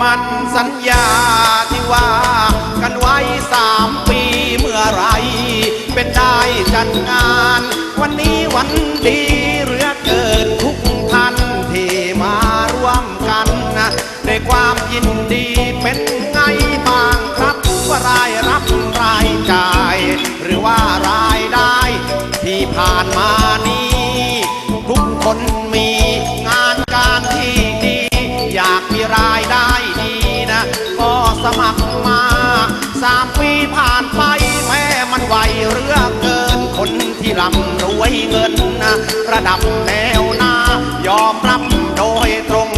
มันสัญญาที่ว่ากันไว้สามปีเมื่อไร เป็นได้จัดงาน วันนี้วันดี เงินนะระดับแนวหน้ายอมรับโดยตรง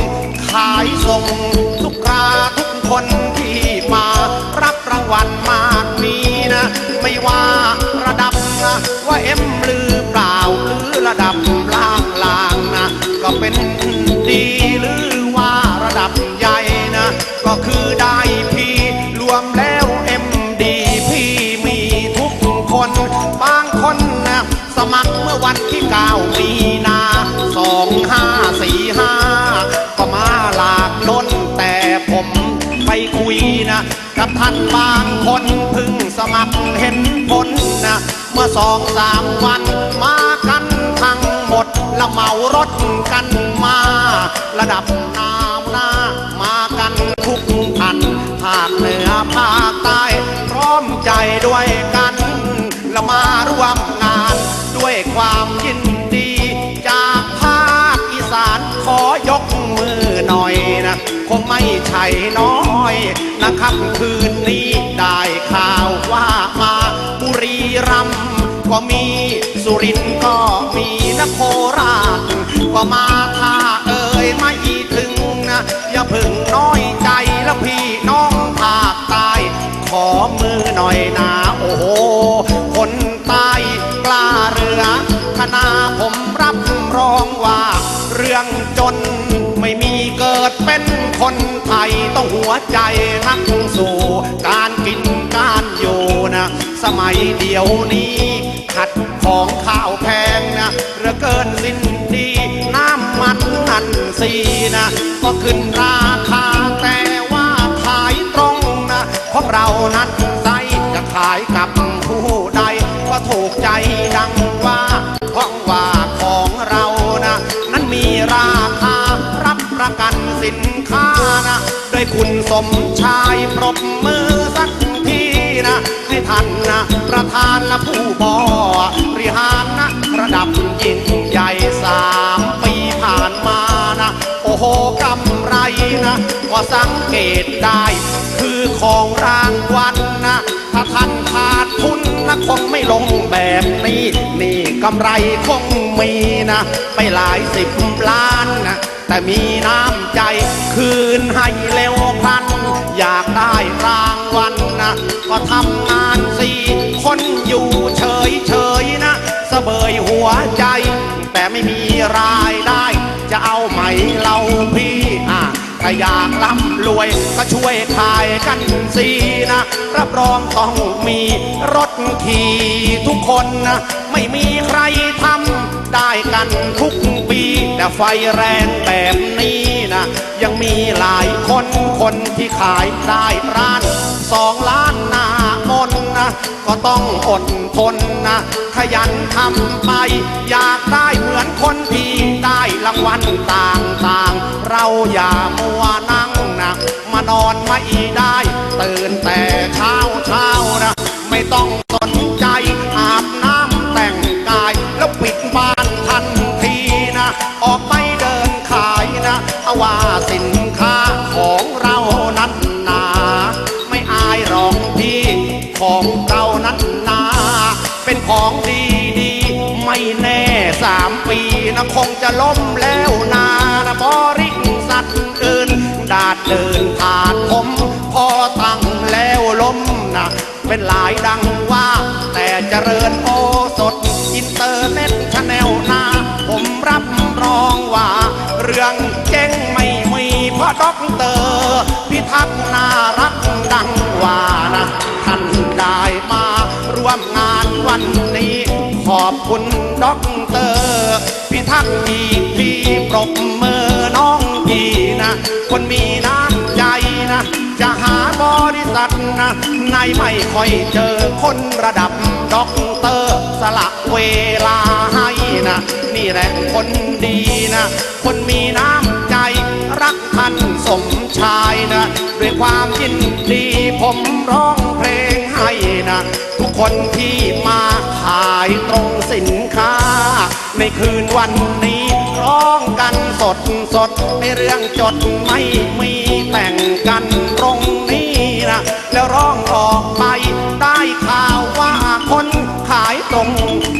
ขายส่งทุกคราทุกคนที่มารับรางวัลมากมีนะ ไม่ว่าระดับนะว่าเอ็มหรือ ที่เก้ามีนาสองห้าสี่ห้าก็มาหลากล้นแต่ผมไปคุยนะ กับท่านบางคนพึ่งสมัครเห็นผลนะ เมื่อสองสามวันมากันทั้งหมดและเมารถกันมา ระดับนามหน้ามากันทุกท่านภาคเหนือภาคใต้พร้อมใจด้วยกันและมาร่วมงาน คงไม่ใช่น้อยนะครับคืนนี้ได้ข่าวว่ามาบุรีรัมย์ก็มีสุรินทร์ก็มีนโคราชก็มาถ้าเอ่ยไม่ถึงนะอย่าพึ่งน้อยใจแล้วพี่น้องภาคใต้ขอมือหน่อยนะโอ้โหคนใต้กล้าเรือคณะผมรับรองว่า เรื่องจนไม่มีเกิดเป็น คนไทยต้องหัวใจนักสู่ การกินการอยู่นะ สมัยเดียวนี้ขัดของข้าวแพงนะเหลือเกินสิ้นดีน้ำมันนั่นสีนะ ก็ขึ้นราคาแต่ว่าขายตรงนะของเรานั้นไซจะขายกับผู้ใด ก็ถูกใจดังว่าเพราะว่า คุณสมชายปรบมือสักทีนะ ให้ท่านนะประธานและผู้บริหารนะระดับยิ่งใหญ่สามปีผ่านมานะ โอ้โหกำไรนะ ก็สังเกตได้ คือของรางวัล นะคงไม่ลงแบบนี้ นี่กำไรคงมีนะ ไปหลายสิบล้านนะ แต่มีน้ำใจคืนให้เร็วพัน อยากได้รางวัลนะก็ทำงานสิคนอยู่เฉยเฉยนะสะเบยหัวใจ แต่ไม่มีรายได้ อยากร่ำรวย ก็ช่วยขายกันสินะ รับรองต้องมีรถขี่ทุกคนนะ ไม่มีใครทำได้กันทุกปี แต่ไฟแรงแบบนี้นะ ยังมีหลายคนคนที่ขายได้ร้านสองล้านนา ก็ต้องอดทนนะ ขยันทำไป อยากได้เหมือนคนที่ได้รางวัลต่างๆ เราอย่ามัวนั่งนะมานอนไม่ได้ ตื่นแต่เช้าเช้านะ ไม่ต้อง เป็นของดีดีไม่แน่สามปีนะคงจะล้มแล้วนานะบริษัทอื่นดาดเดินผ่านผมพอตั้งแล้วล้มนะเป็นหลายดังว่า แต่เจริญโอสดอินเตอร์เน็ตชาแนลนา ผมรับรองว่า เรื่องเจ๊งไม่มีเพราะด็อกเตอร์พิทักษ์น่ารักดังว่านะท่านได้มาร่วมงาน ขอบคุณด็อกเตอร์พิทักษ์อีกพี่ปรบมือน้องพี่นะ คนมีน้ำใจนะ จะหาบริษัทนะในไม่ค่อยเจอคนระดับด็อกเตอร์สละเวลาให้นะ นี่แหละคนดีนะ คนมีน้ำใจรักท่านสมชายนะ ด้วยความยินดีผมร้องเพลงให้นะทุก คนที่มาขายตรงสินค้า ในคืนวันนี้ร้องกันสดสดในเรื่องจดไม่มีแต่งกันตรงนี้นะแล้วร้องออกไปได้ข่าวว่าคนขายตรง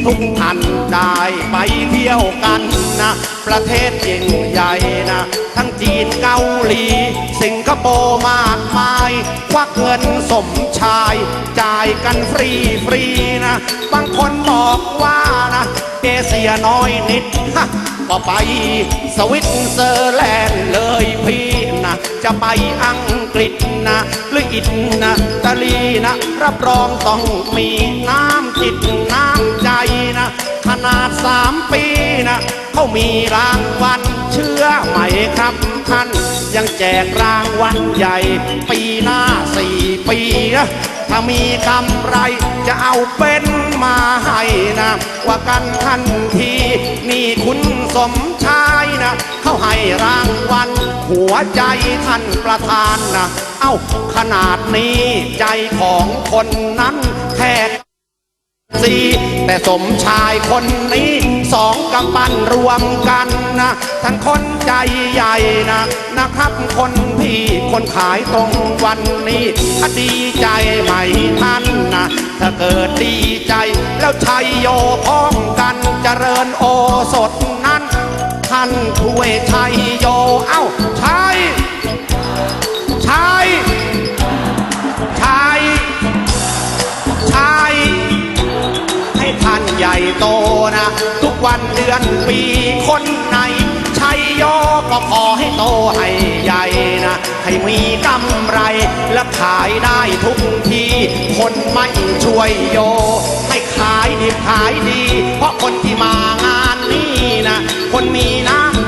ทุกท่านได้ไปเที่ยวกันนะ ประเทศยิ่งใหญ่นะ ทั้งจีนเกาหลี สิงคโปร์มากมายควักเงินสมชายจ่าย กันฟรีฟรีนะ บางคนบอกว่านะเอเชียน้อยนิดฮะก็ไปสวิตเซอร์แลนด์เลยพี่นะ จะไปอังกฤษนะ หรืออิตนะตาลีนะ รับรองต้องมีน้ำจิตน้ำใจนะ ขนาดสามปีนะเขามีรางวัลเชื่อไหมครับท่าน ยังแจกรางวัลใหญ่ ปีหน้าสี่ปีนะถ้ามีกำไรจะเอาเป็นมาให้นะว่ากันทันที นี่คุณสมชายนะเขาให้รางวัลหัวใจท่านประธานนะเอ้าขนาดนี้ใจของคนนั้นแค่ี แต่สมชายคนนี้สองกำปั้นรวมกันนะท่านคนใจใหญ่นะนะครับคนพี่คนขายตรงวันนี้ดีใจไหมท่านนะถ้าเกิดดีใจ แล้วชัยโยพ้องกันเจริญโอสถนั้นท่านช่วยชัยโยเอ้า นะ ทุกวันเดือนปีคนไหนชัยยอก็ขอให้โตให้ใหญ่นะ ให้มีกำไรและขายได้ทุกที คนไม่ช่วยโย ให้ขายดีขายดี เพราะคนที่มางานนี้นะ คนมีน้ำ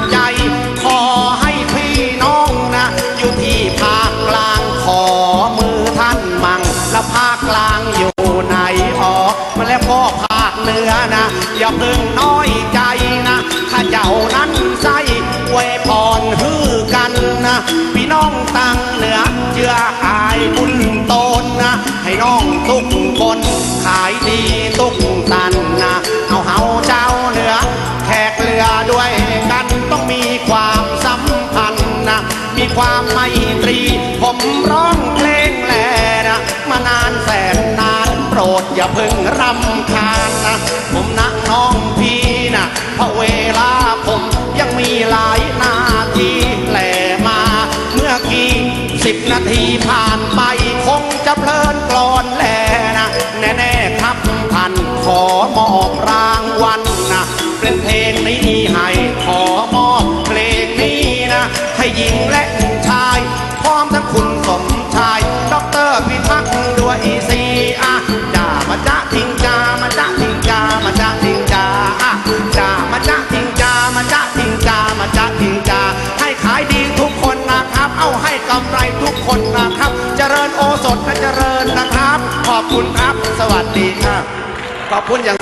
น้องตังเหนือเชื่ออายบุญตนนะ ให้น้องทุกคน ขายดีทุกตันนะ เอาเฮาเจ้าเหนือแขกเรือด้วยกันต้องมีความสัมพันธ์นะ มีความไมตรี ผมร้องเพลงแหล่นะ มานานแสนนานโปรดอย่าเพิ่งรำคาญนะ ผมนะน้องพี่นะเพราะเวลาผมยังมีหลายนาที ทีผ่านไปคงจะเพลิ ขอบคุณอย่าง